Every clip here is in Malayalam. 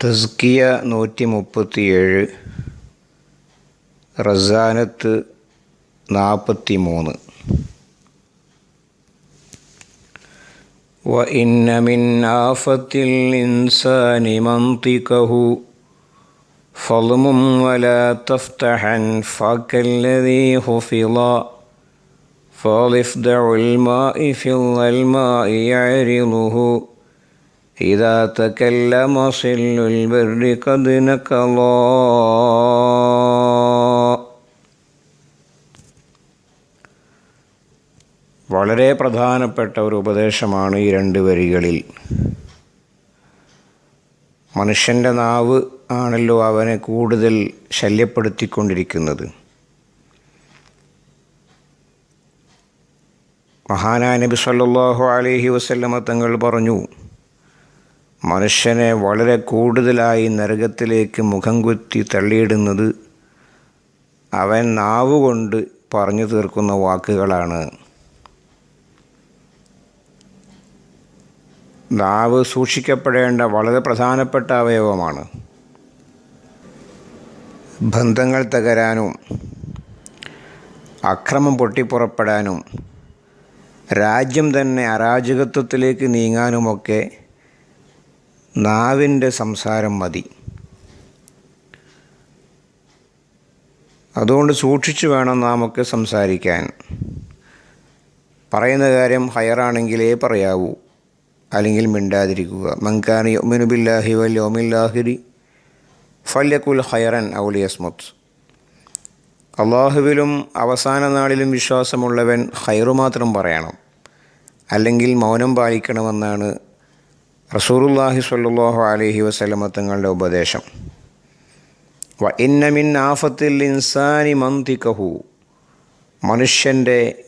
തസ്കിയ നൂറ്റി മുപ്പത്തിയേഴ് റസാനത്ത് നാൽപ്പത്തി മൂന്ന് وإن من آفة الإنسان منطقه فضم ولا تفتحا فك الذي حفظا فاضف دع الماء في الماء يعرضه إذا تكلم صل البر قد نكضا വളരെ പ്രധാനപ്പെട്ട ഒരു ഉപദേശമാണ് ഈ രണ്ട് വരികളിൽ മനുഷ്യൻ്റെ നാവ് ആണല്ലോ അവനെ കൂടുതൽ ശല്യപ്പെടുത്തിക്കൊണ്ടിരിക്കുന്നത് മഹാനായ നബി സല്ലല്ലാഹു അലൈഹി വസല്ലമ തങ്ങൾ പറഞ്ഞു മനുഷ്യനെ വളരെ കൂടുതലായി നരകത്തിലേക്ക് മുഖം കുത്തി തള്ളിയിടുന്നത് അവൻ നാവുകൊണ്ട് പറഞ്ഞു തീർക്കുന്ന വാക്കുകളാണ്. നാവ് സൂക്ഷിക്കപ്പെടേണ്ട വളരെ പ്രധാനപ്പെട്ട അവയവമാണ്. ബന്ധങ്ങൾ തകരാനും അക്രമം പൊട്ടിപ്പുറപ്പെടാനും രാജ്യം തന്നെ അരാജകത്വത്തിലേക്ക് നീങ്ങാനുമൊക്കെ നാവിന്റെ സംസാരം മതി. അതുകൊണ്ട് സൂക്ഷിച്ചു വേണം നാമൊക്കെ സംസാരിക്കാൻ. പറയുന്ന കാര്യം ഹയറാണെങ്കിലേ പറയാവൂ. അല്ലെങ്കിൽ മിണ്ടാതിരിക്കുക. മങ്കാനി ഒമിനുബില്ലാഹി വൽ യോമില്ലാഹിരി ഫല്യക്കുൽ ഹയറൻ ഔലിയസ്മുത്ത് അള്ളാഹുവിലും അവസാന നാളിലും വിശ്വാസമുള്ളവൻ ഹൈറു മാത്രം പറയണം. അല്ലെങ്കിൽ മൗനം പാലിക്കണമെന്നാണ് റസൂറുല്ലാഹി സ്വല്ലല്ലാഹു അലഹി വസല്ലമ തങ്ങളുടെ ഉപദേശം. വ ഇന്നമിൻ ആഫത്തിൽ ഇൻസാനി മന്തിക്കഹു മനുഷ്യന്റെ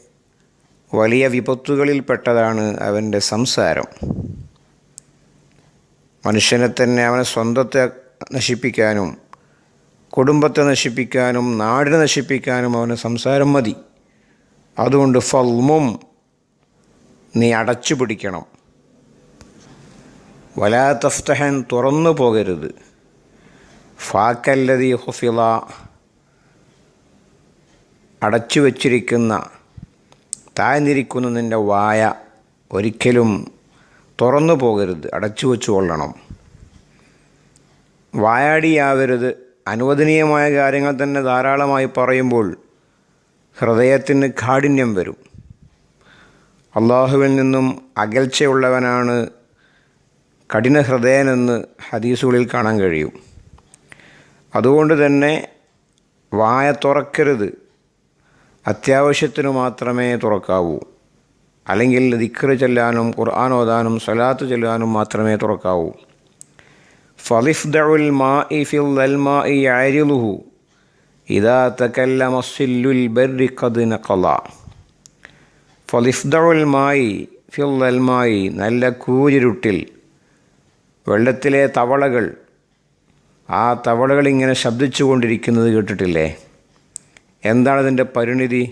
വലിയ വിപത്തുകളിൽപ്പെട്ടതാണ് അവന്റെ സംസാരം. മനുഷ്യനെ തന്നെ അവനെ സ്വന്തത്തെ നശിപ്പിക്കാനും കുടുംബത്തെ നശിപ്പിക്കാനും നാടിനെ നശിപ്പിക്കാനും അവന് സംസാരം മതി. അതുകൊണ്ട് ഫൽമും നീ അടച്ചു പിടിക്കണം വലാ തഫ്തഹൻ തുറന്നു പോകരുത്. ഫാക്കല്ലതി ഹുഫില അടച്ചു വച്ചിരിക്കുന്ന താഴ്ന്നിരിക്കുന്ന നിന്റെ വായ ഒരിക്കലും തുറന്നു പോകരുത് അടച്ചു വെച്ചു കൊള്ളണം. വായാടിയാവരുത്. അനുവദനീയമായ കാര്യങ്ങൾ തന്നെ ധാരാളമായി പറയുമ്പോൾ ഹൃദയത്തിന് കാഠിന്യം വരും. അള്ളാഹുവിൽ നിന്നും അകൽച്ചയുള്ളവനാണ് കഠിന ഹൃദയനെന്ന് ഹദീസുകളിൽ കാണാൻ കഴിയും. അതുകൊണ്ട് തന്നെ വായ തുറക്കരുത്. അത്യാവശ്യത്തിന് മാത്രമേ തുറക്കാവൂ. അല്ലെങ്കിൽ ദിക്കറ് ചെല്ലാനും ഖുർആൻ ഓതാനും സലാത്ത് ചെല്ലാനും മാത്രമേ തുറക്കാവൂ. ഫലിഫ് ദുൽ മാ ഫിൽ അൽമാ ആരിലുഹു ഇതാ തക്കല്ല സില്ലുൽ ബർരി ഖദ് നഖല. ഫലിഫ്ദുൽ മായി ഫിൽ അൽമായി നല്ല കൂരിരുട്ടിൽ വെള്ളത്തിലെ തവളകൾ. ആ തവളകൾ ഇങ്ങനെ ശബ്ദിച്ചു കൊണ്ടിരിക്കുന്നത് കേട്ടിട്ടില്ലേ? എന്താണ് ഇതിന്റെ പരിണിതി?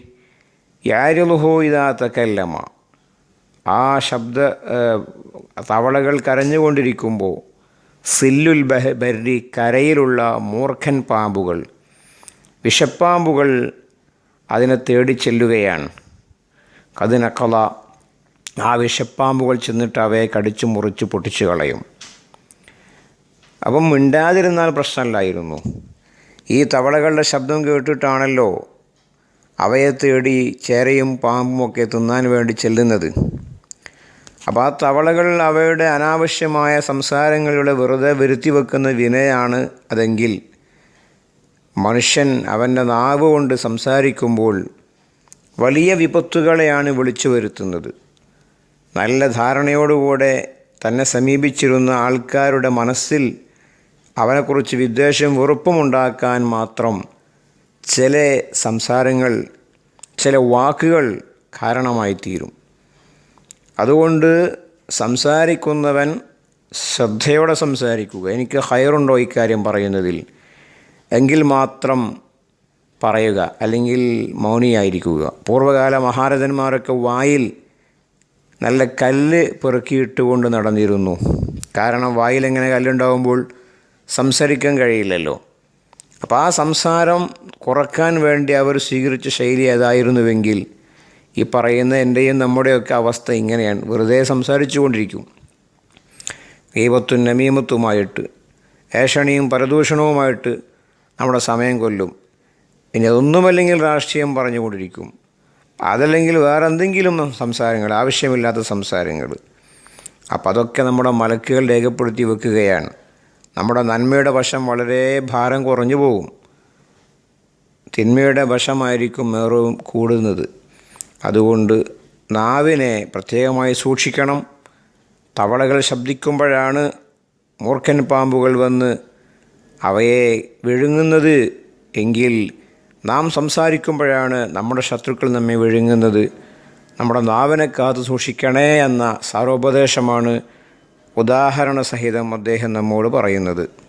യാരുലുഹോ ഇതാ തക്കല്ലമ ആ ശബ്ദ തവളകൾ കരഞ്ഞുകൊണ്ടിരിക്കുമ്പോൾ സില്ലുൽ ബഹ ബരി കരയിലുള്ള മൂർഖൻ പാമ്പുകൾ വിഷപ്പാമ്പുകൾ അതിനെ തേടി ചെല്ലുകയാണ്. കതിനക്കല ആ വിഷപ്പാമ്പുകൾ ചെന്നിട്ട് അവയെ കടിച്ചു മുറിച്ച് പൊട്ടിച്ചു കളയും. അപ്പം മിണ്ടാതിരുന്നാൽ പ്രശ്നമല്ലായിരുന്നു. ഈ തവളകളുടെ ശബ്ദം കേട്ടിട്ടാണല്ലോ അവയെ തേടി ചേരയും പാമ്പും ഒക്കെ തിന്നാൻ വേണ്ടി ചെല്ലുന്നത്. അപ്പോൾ ആ തവളകൾ അവയുടെ അനാവശ്യമായ സംസാരങ്ങളുടെ വെറുതെ വരുത്തി വെക്കുന്ന വിനയാണ് അതെങ്കിൽ മനുഷ്യൻ അവന്റെ നാവ് കൊണ്ട് സംസാരിക്കുമ്പോൾ വലിയ വിപത്തുകളെയാണ് വിളിച്ചു വരുത്തുന്നത്. നല്ല ധാരണയോടുകൂടെ തന്നെ സമീപിച്ചിരുന്ന ആൾക്കാരുടെ മനസ്സിൽ അവനെക്കുറിച്ച് വിദ്വേഷം വെറുപ്പുമുണ്ടാക്കാൻ മാത്രം ചില സംസാരങ്ങൾ ചില വാക്കുകൾ കാരണമായി തീരും അതുകൊണ്ട് സംസാരിക്കുന്നവൻ ശ്രദ്ധയോടെ സംസാരിക്കുക. എനിക്ക് ഹയറുണ്ടോ ഇക്കാര്യം പറയുന്നതിൽ? എങ്കിൽ മാത്രം പറയുക. അല്ലെങ്കിൽ മൗനിയായിരിക്കുക. പൂർവകാല മഹാരഥന്മാരൊക്കെ വായിൽ നല്ല കല്ല് പെറുക്കിയിട്ടുകൊണ്ട് നടന്നിരുന്നു. കാരണം വായിൽ എങ്ങനെ കല്ലുണ്ടാകുമ്പോൾ സംസാരിക്കാൻ കഴിയില്ലല്ലോ. അപ്പോൾ ആ സംസാരം കുറയ്ക്കാൻ വേണ്ടി അവർ സ്വീകരിച്ച ശൈലി ഏതായിരുന്നുവെങ്കിൽ ഈ പറയുന്ന എന്റെയും നമ്മുടെയൊക്കെ അവസ്ഥ ഇങ്ങനെയാണ്. വെറുതെ സംസാരിച്ചു കൊണ്ടിരിക്കും ദൈവത്തും നമീമത്തുമായിട്ട് ഏഷണിയും പരദൂഷണവുമായിട്ട് നമ്മുടെ സമയം കൊല്ലും. ഇനി അതൊന്നുമല്ലെങ്കിൽ രാഷ്ട്രീയം പറഞ്ഞുകൊണ്ടിരിക്കും. അതല്ലെങ്കിൽ വേറെ എന്തെങ്കിലും സംസാരങ്ങൾ ആവശ്യമില്ലാത്ത സംസാരങ്ങൾ. അപ്പം അതൊക്കെ നമ്മുടെ മലക്കുകൾ രേഖപ്പെടുത്തി വെക്കുകയാണ്. നമ്മുടെ നന്മയുടെ വശം വളരെ ഭാരം കുറഞ്ഞു പോകും. തിന്മയുടെ വശമായിരിക്കും ഏറും കൂടുന്നത്. അതുകൊണ്ട് നാവിനെ പ്രത്യേകമായി സൂക്ഷിക്കണം. തവളകൾ ശബ്ദിക്കുമ്പോഴാണ് മൂർഖൻ പാമ്പുകൾ വന്ന് അവയെ വിഴുങ്ങുന്നത്. എങ്കിൽ നാം സംസാരിക്കുമ്പോഴാണ് നമ്മുടെ ശത്രുക്കൾ നമ്മെ വിഴുങ്ങുന്നത്. നമ്മുടെ നാവിനെ കാത്തു സൂക്ഷിക്കണേ എന്ന സാരോപദേശമാണ് ഉദാഹരണ സഹിതം അദ്ദേഹം നമ്മോട് പറയുന്നത്.